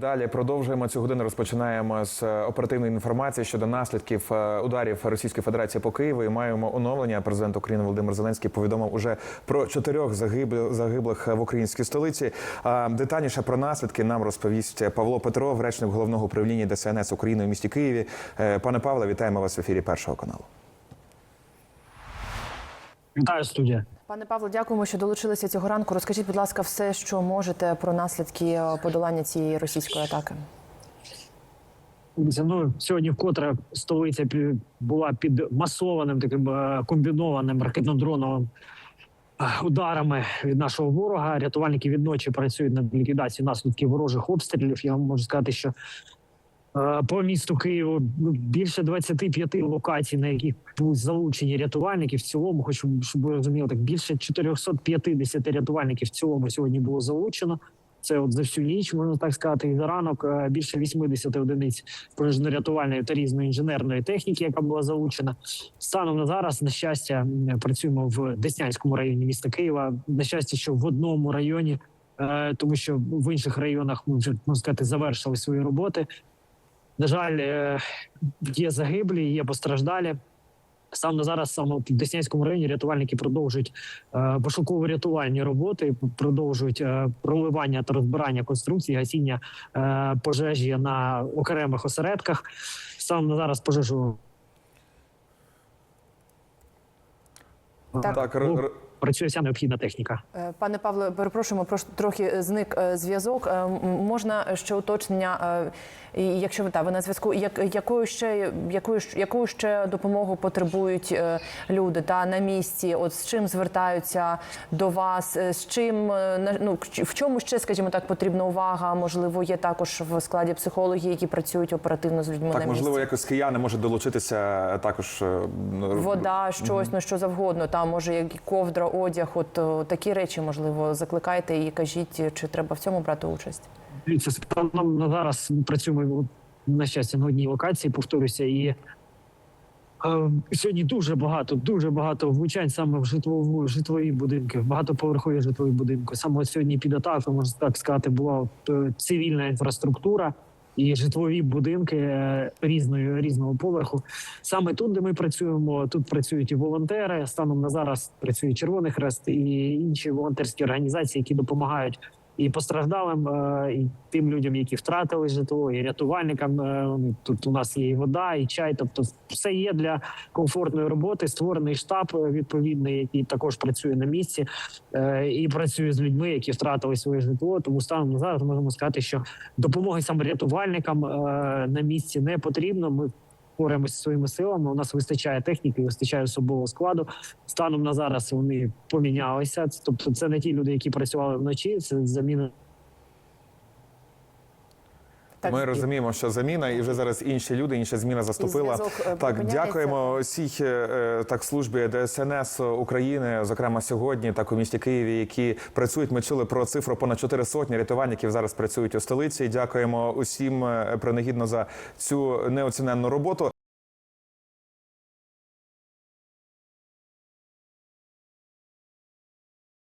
Далі продовжуємо цю годину. Розпочинаємо з е, оперативної інформації щодо наслідків е, ударів Російської Федерації по Києву. І маємо оновлення. Президент України Володимир Зеленський повідомив уже про чотирьох загиблих в українській столиці. Детальніше про наслідки нам розповість Павло Петров, речник головного управління ДСНС України у місті Києві. Е, Пане Павле, вітаємо вас в ефірі першого каналу. Вітаю студія. Пане Павло, дякуємо, що долучилися цього ранку. Розкажіть, будь ласка, все, що можете про наслідки е, подолання цієї російської атаки. Ну сьогодні вкотре столиця була під масованим таким е, комбінованим ракетно-дроновим е, ударами від нашого ворога. Рятувальники відночі працюють над ліквідацією наслідків ворожих обстрілів. Я вам можу сказати, що по місту Києву більше 25 локацій, на яких були залучені рятувальники. В цілому, хочу щоб ви розуміли, так більше 450 рятувальників в цілому сьогодні було залучено. Це от за всю ніч, можна так сказати, і за ранок е, більше 80 одиниць пожежно-рятувальної та різної інженерної техніки, яка була залучена. Станом на зараз, на щастя, працюємо в Деснянському районі міста Києва. На щастя, що в одному районі, е, тому що в інших районах ми вже можна сказати завершили свої роботи. На жаль, е, є загиблі, є постраждалі. Саме на зараз саме в Деснянському районі рятувальники продовжують е, пошуково-рятувальні роботи, продовжують е, проливання та розбирання конструкцій, гасіння е, пожежі на окремих осередках. Саме на зараз пожежу Так. Так, ну, працює вся необхідна техніка. Е, Пане Павло, перепрошуємо, прош- трохи зник е, зв'язок. Е, Можна ще уточнення, і якщо ви та ви на зв'язку, як якою ще якою ж- якою ще допомогу потребують люди та на місці? От з чим звертаються до вас? З чим ну в чому ще, скажімо так, потрібна увага? Можливо, є також в складі психологи, які працюють оперативно з людьми так на можливо, місці. якось кияни можуть долучитися також. Вода, щось, ну що завгодно. Там може як ковдра, одяг, от такі речі, можливо, закликайте і кажіть, чи треба в цьому брати участь. Дивіться, станом зараз працюємо на щастя на одній локації, повторюся, і е, сьогодні дуже багато, дуже багато влучань саме в житлову житлові будинки, в багатоповерхові житлові будинки. Саме сьогодні під атакою, можна так сказати, була е, цивільна інфраструктура. І житлові будинки е, різної різного поверху. Саме тут, де ми працюємо, тут працюють і волонтери. Станом на зараз працює Червоний Хрест і інші волонтерські організації, які допомагають і постраждалим, е, і тим людям, які втратили житло, і рятувальникам. Е, Тут у нас є і вода, і чай. Тобто, все є для комфортної роботи. Створений штаб е, відповідний, який також працює на місці і працює з людьми, які втратили своє житло. Тому станом на зараз можемо сказати, що допомоги саме рятувальникам на місці не потрібно. Ми боремося своїми силами. У нас вистачає техніки, вистачає особового складу. Станом на зараз вони помінялися. Тобто, це не ті люди, які працювали вночі. Це заміна Так, Ми розуміємо, що заміна, і вже зараз інші люди, інша зміна заступила. е, Так, дякуємо всій е, так службі ДСНС України, зокрема сьогодні, так у місті Києві, які працюють. Ми чули про цифру понад 4 сотні рятувальників зараз працюють у столиці. Дякуємо усім е, принагідно за цю неоціненну роботу.